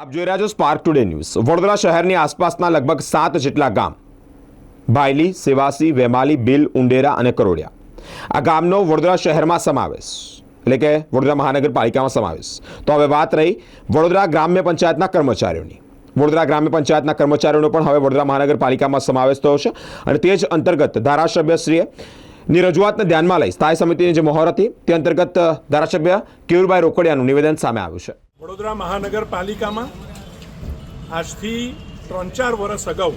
આપ જોઈ રહ્યા છો સ્પાર્ક ટુડે ન્યૂઝ વડોદરા શહેરની આસપાસના લગભગ સાત જેટલા ગામ ભાયલી, સેવાસી, વેમાલી, બિલ, ઉંડેરા અને કરોડિયા. આ ગામનો વડોદરા શહેરમાં સમાવેશ, એટલે કે વડોદરા મહાનગરપાલિકામાં સમાવેશ. તો હવે વાત રહી વડોદરા ગ્રામ્ય પંચાયતના કર્મચારીઓની. વડોદરા ગ્રામ્ય પંચાયતના કર્મચારીઓનો પણ હવે વડોદરા મહાનગરપાલિકામાં સમાવેશ થયો છે અને તે જ અંતર્ગત ધારાસભ્યશ્રીએ ની રજૂઆતને ધ્યાનમાં લઈ સ્થાયી સમિતિની જે મહોર હતી, તે અંતર્ગત ધારાસભ્ય કેયુરભાઈ રોકડિયાનું નિવેદન સામે આવ્યું છે. વડોદરા મહાનગરપાલિકામાં આજથી ત્રણ ચાર વર્ષ અગાઉ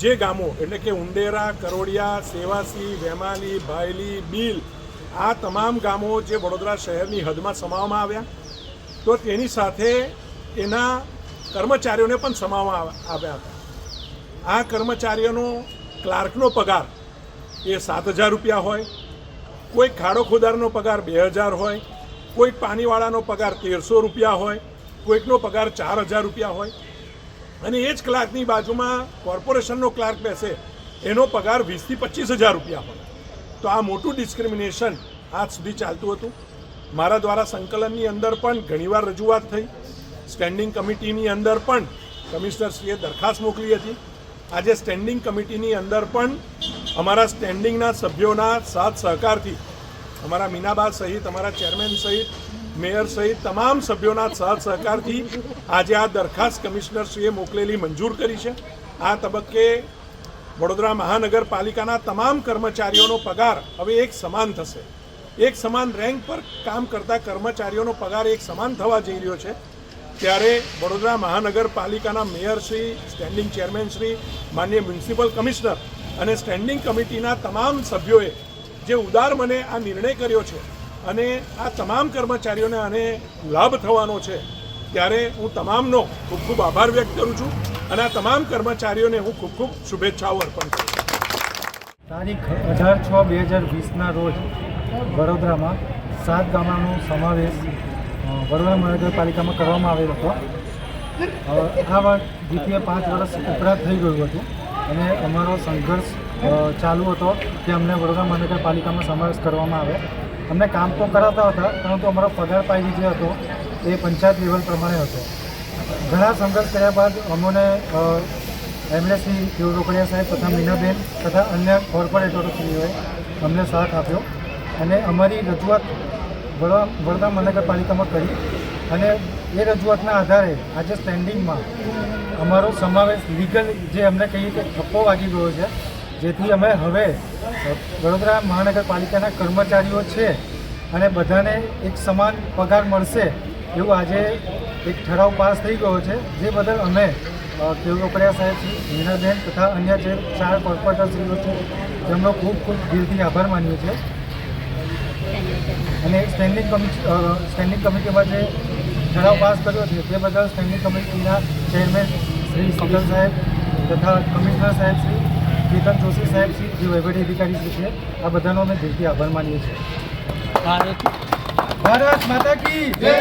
જે ગામો, એટલે કે ઉંડેરા કરોડિયા, સેવાસી, વેમાલી, ભાયલી, બીલ, આ તમામ ગામો જે વડોદરા શહેરની હદમાં સમાવવામાં આવ્યા, તો તેની સાથે એના કર્મચારીઓને પણ સમાવવામાં આવ્યા હતા. આ કર્મચારીઓનો ક્લાર્કનો પગાર એ સાત હજાર રૂપિયા હોય, કોઈ ખાડો ખોદારનો પગાર બે હજાર હોય કોઈક પાણીવાળાનો પગાર તેરસો રૂપિયા હોય, કોઈકનો પગાર ચાર હજાર રૂપિયા હોય. અને એ જ ક્લાર્કની બાજુમાં કોર્પોરેશનનો ક્લાર્ક બેસે, એનો પગાર વીસથી પચીસ હજાર રૂપિયા હોય. તો આ મોટું ડિસ્ક્રિમિનેશન આજ સુધી ચાલતું હતું. મારા દ્વારા સંકલનની અંદર પણ ઘણીવાર રજૂઆત થઈ. સ્ટેન્ડિંગ કમિટીની અંદર પણ કમિશનરશ્રીએ દરખાસ્ત મોકલી હતી. આજે સ્ટેન્ડિંગ કમિટીની અંદર પણ અમારા સ્ટેન્ડિંગના સભ્યોના સાથ સહકારથી અમારા મીનાબા સહિત, અમારા ચેરમેન સહિત, મેયર સહિત તમામ સભ્યોના સહજ સહકારથી આજે આ દરખાસ્ત કમિશનરશ્રીએ મોકલેલી મંજૂર કરી છે. આ તબક્કે વડોદરા મહાનગરપાલિકાના તમામ કર્મચારીઓનો પગાર હવે એક સમાન થશે. એક સમાન રેન્ક પર કામ કરતા કર્મચારીઓનો પગાર એક સમાન થવા જઈ રહ્યો છે. ત્યારે વડોદરા મહાનગરપાલિકાના મેયરશ્રી સ્ટેન્ડિંગ ચેરમેનશ્રી માન્ય મ્યુનિસિપલ કમિશનર અને સ્ટેન્ડિંગ કમિટીના તમામ સભ્યોએ જે ઉદાર મને આ નિર્ણય કર્યો છે અને આ તમામ કર્મચારીઓને આને લાભ થવાનો છે, ત્યારે હું તમામનો ખૂબ ખૂબ આભાર વ્યક્ત કરું છું અને આ તમામ કર્મચારીઓને હું ખૂબ ખૂબ શુભેચ્છાઓ અર્પણ કરું છું. તારીખ અઢાર છ બે હજાર વીસના રોજ વડોદરામાં સાત ગામડાનો સમાવેશ વડોદરા મહાનગરપાલિકામાં કરવામાં આવેલો હતો. આ વાત દ્વિતીય પાંચ વર્ષ ઉપરાંત થઈ ગયું હતું અને અમારો સંઘર્ષ ચાલુ હતો કે અમને વડોદરા મહાનગરપાલિકામાં સમાવેશ કરવામાં આવે. અમને કામ તો કરાવતા હતા, પરંતુ અમારો પગાર પાયરી જે હતો, એ પંચાયત લેવલ પ્રમાણે હતો. ઘણા સંઘર્ષ કર્યા બાદ અમને એમએલએ શ્રી કેવ રોકડિયા સાહેબ તથા મીનાબેન તથા અન્ય કોર્પોરેટરોશ્રીઓએ અમને સાથ આપ્યો અને અમારી રજૂઆત વડોદરા વડોદરા મહાનગરપાલિકામાં કરી અને એ રજૂઆતના આધારે આજે સ્ટેન્ડિંગમાં અમારો સમાવેશ લીગલ જે અમને કહીએ કે ઠપ્પો વાગી ગયો છે જેથી અમે હવે વડોદરા મહાનગરપાલિકાના કર્મચારીઓ છે અને બધાને એક સમાન પગાર મળશે એવું આજે એક ઠરાવ પાસ થઈ ગયો છે. જે બદલ અમે કેવ રોકડિયા સાહેબ શ્રી મીનાબેન તથા અન્ય જે ચાર કોર્પોરેટરશ્રીઓ છે, તેમનો ખૂબ ખૂબ દિલથી આભાર માનીએ છીએ. અને સ્ટેન્ડિંગ કમિટી સ્ટેન્ડિંગ કમિટીમાં જે ઠરાવ પાસ કર્યો છે, તે બદલ સ્ટેન્ડિંગ કમિટીના ચેરમેન શ્રી સગલ સાહેબ તથા કમિશનર સાહેબ શ્રી કેતન જોશી સાહેબ શ્રી જે વહીવટી અધિકારી શ્રી છે. આ બધાનો અમે દિલથી આભાર માનીએ છીએ. ભારત માતા કી જય.